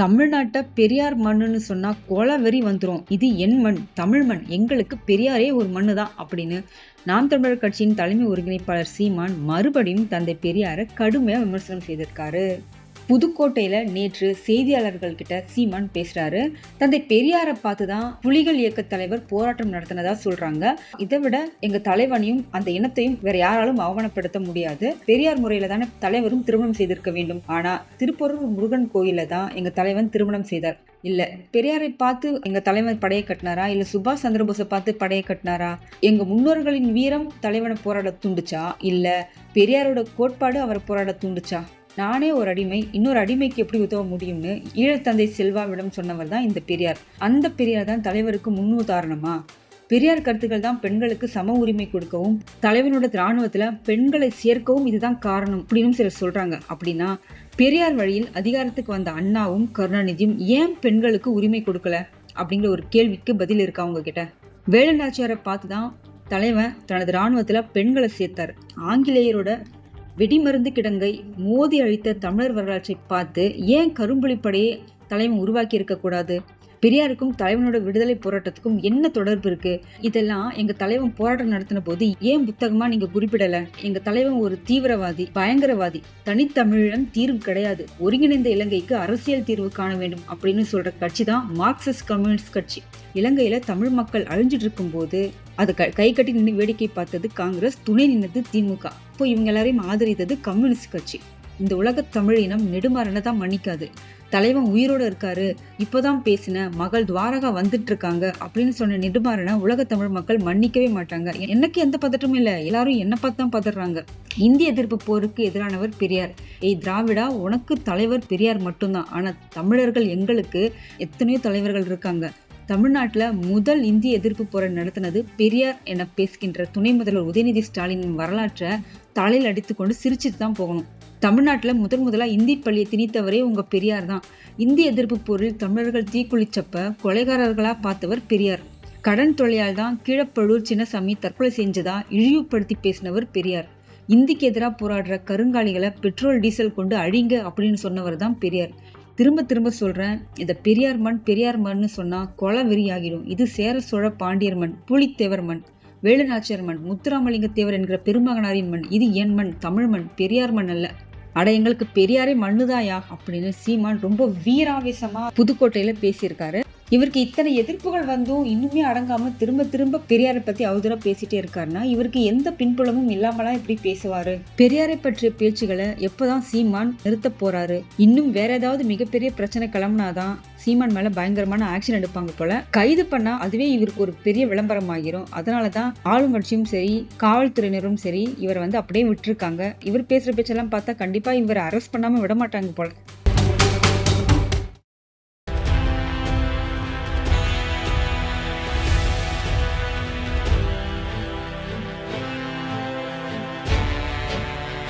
தமிழ்நாட்டை பெரியார் மண்ணுன்னு சொன்னால் கொலவெறி வந்துடும் இது என் மண் தமிழ் மண். எங்களுக்கு பெரியாரே ஒரு மண்ணு தான் அப்படின்னு நாம் தமிழர் கட்சியின் தலைமை ஒருங்கிணைப்பாளர் சீமான் மறுபடியும் தந்தை பெரியாரை கடுமையாக விமர்சனம் செய்திருக்காரு. புதுக்கோட்டையில் நேற்று செய்தியாளர்கள்கிட்ட சீமான் பேசுகிறாரு தந்தை பெரியாரை பார்த்து தான் புலிகள் இயக்க தலைவர் போராட்டம் நடத்தினதா சொல்கிறாங்க இதை விட எங்கள் தலைவனையும் அந்த இனத்தையும் வேற யாராலும் அவமானப்படுத்த முடியாது. பெரியார் முறையில் தானே தலைவரும் திருமணம் செய்திருக்க வேண்டும். ஆனால் திருப்பரூர் முருகன் கோயிலில் தான் எங்கள் தலைவன் திருமணம் செய்தார். இல்லை பெரியாரை பார்த்து எங்கள் தலைவர் படையை கட்டினாரா? இல்லை சுபாஷ் சந்திரபோஸை பார்த்து படையை கட்டினாரா? எங்கள் முன்னோர்களின் வீரம் தலைவனை போராட தூண்டுச்சா? இல்லை பெரியாரோட கோட்பாடு அவரை போராட தூண்டுச்சா? நானே ஒரு அடிமை இன்னொரு அடிமைக்கு எப்படி உதவ முடியும்னு ஈழத்தந்தை செல்வாவிடம் சொன்னவர் தான் இந்த பெரியார். அந்த பெரியார் தான் தலைவருக்கு முன்னுதாரணமா? பெரியார் கருத்துக்கள் தான் பெண்களுக்கு சம உரிமை கொடுக்கவும் தலைவனோட இராணுவத்தில் பெண்களை சேர்க்கவும் இதுதான் காரணம் அப்படின்னு சிலர் சொல்கிறாங்க அப்படின்னா பெரியார் வழியில் அதிகாரத்துக்கு வந்த அண்ணாவும் கருணாநிதியும் ஏன் பெண்களுக்கு உரிமை கொடுக்கல? அப்படிங்கிற ஒரு கேள்விக்கு பதில் இருக்கா உங்ககிட்ட வேலநாச்சியாரை பார்த்து தான் தலைவன் தனது இராணுவத்தில் பெண்களை சேர்த்தார். ஆங்கிலேயரோட வெடிமருந்து கிடங்கை மோதி அழித்த தமிழர் வரலாற்றை பார்த்து ஏன் கரும்புலிப்படையை தலைமை உருவாக்கி இருக்கக்கூடாது பெரியாருக்கும் தலைவனோட விடுதலை போராட்டத்துக்கும் என்ன தொடர்பு இருக்கு? இதெல்லாம் எங்க தலைவன் போராட்டம் நடத்தின போது ஏன் புத்தகமா நீங்க குறிப்பிடல? எங்க தலைவன் ஒரு தீவிரவாதி பயங்கரவாதி. தனித்தமிழன் தீர்வு கிடையாது. ஒருங்கிணைந்த இலங்கைக்கு அரசியல் தீர்வு காண வேண்டும் அப்படின்னு சொல்ற கட்சி தான் மார்க்சிஸ்ட் கம்யூனிஸ்ட் கட்சி. இலங்கையில தமிழ் மக்கள் அழிஞ்சிட்டு இருக்கும்போது அது க கை கட்டி நின்று வேடிக்கை பார்த்தது காங்கிரஸ் துணை நின்னது திமுக. இப்போ இவங்க எல்லாரையும் ஆதரித்தது கம்யூனிஸ்ட் கட்சி. இந்த உலகத் தமிழ் இனம் நெடுமாறனை தான் மன்னிக்காது. தலைவன் உயிரோட இருக்காரு இப்போதான் பேசின மகள் துவாரகா வந்துட்டு இருக்காங்க அப்படின்னு சொன்ன நெடுமாறனை உலக தமிழ் மக்கள் மன்னிக்கவே மாட்டாங்க. எனக்கு எந்த பதட்டமும் இல்லை எல்லாரும் என்ன பார்த்து தான் பதறாங்க. இந்திய எதிர்ப்பு போருக்கு எதிரானவர் பெரியார். ஏய் திராவிடா உனக்கு தலைவர் பெரியார் மட்டும்தான். ஆனால் தமிழர்கள் எங்களுக்கு எத்தனையோ தலைவர்கள் இருக்காங்க. தமிழ்நாட்டில் முதல் இந்திய எதிர்ப்பு போரை நடத்தினது பெரியார் என பேசுகின்ற துணை முதல்வர் உதயநிதி ஸ்டாலின் வரலாற்றை தலையில் அடித்துக்கொண்டு சிரிச்சுட்டு தான் போகணும். தமிழ்நாட்டில் முதன் முதலாக இந்தி பள்ளியை திணித்தவரே உங்கள் பெரியார் தான். இந்தி எதிர்ப்பு போரில் தமிழர்கள் தீக்குளிச்சப்ப கொலைகாரர்களாக பார்த்தவர் பெரியார். கடன் தொழிலால் தான் கீழப்பழூர் சின்னசாமி தற்கொலை செஞ்சதா இழிவுபடுத்தி பேசினவர் பெரியார். இந்திக்கு எதிராக போராடுற கருங்காலிகளை பெட்ரோல் டீசல் கொண்டு அழிங்க அப்படின்னு சொன்னவர் தான் பெரியார். திரும்ப திரும்ப சொல்கிறேன் இதை பெரியார் மண் பெரியார் மண்னு சொன்னால் கொலை வெறியாகிடும். இது சேர சோழ பாண்டியர் மண் புலித்தேவர் மண் வேலுநாச்சியார் மண் முத்துராமலிங்க தேவர் என்கிற பெருமகனாரின் மண் இது என் மண் தமிழ் மண் பெரியார் மண் அல்ல. அட எங்களுக்கு பெரியாரே மண்ணுதாயா? அப்படின்னு சீமான் ரொம்ப வீராவேசமா புதுக்கோட்டையில பேசியிருக்காரு. இவருக்கு இத்தனை எதிர்ப்புகள் வந்தும் இன்னுமே அடங்காமல் திரும்ப திரும்ப பெரியாரை பற்றி அவதூறாக பேசிட்டே இருக்காருன்னா இவருக்கு எந்த பின்புலமும் இல்லாமலாம் இப்படி பேசுவார்? பெரியாரை பற்றிய பேச்சுகளை எப்போதான் சீமான் நிறுத்த போகிறாரு இன்னும் வேற ஏதாவது மிகப்பெரிய பிரச்சனை கிளம்புனாதான் சீமான் மேலே பயங்கரமான ஆக்ஷன் எடுப்பாங்க போல. கைது பண்ணால் அதுவே இவருக்கு ஒரு பெரிய விளம்பரம் ஆகிரும் அதனாலதான் ஆளுங்கட்சியும் சரி காவல்துறையினரும் சரி இவரை வந்து அப்படியே விட்டுருக்காங்க. இவர் பேசுகிற பேச்செல்லாம் பார்த்தா கண்டிப்பாக இவரை அரெஸ்ட் பண்ணாமல் விட மாட்டாங்க போல.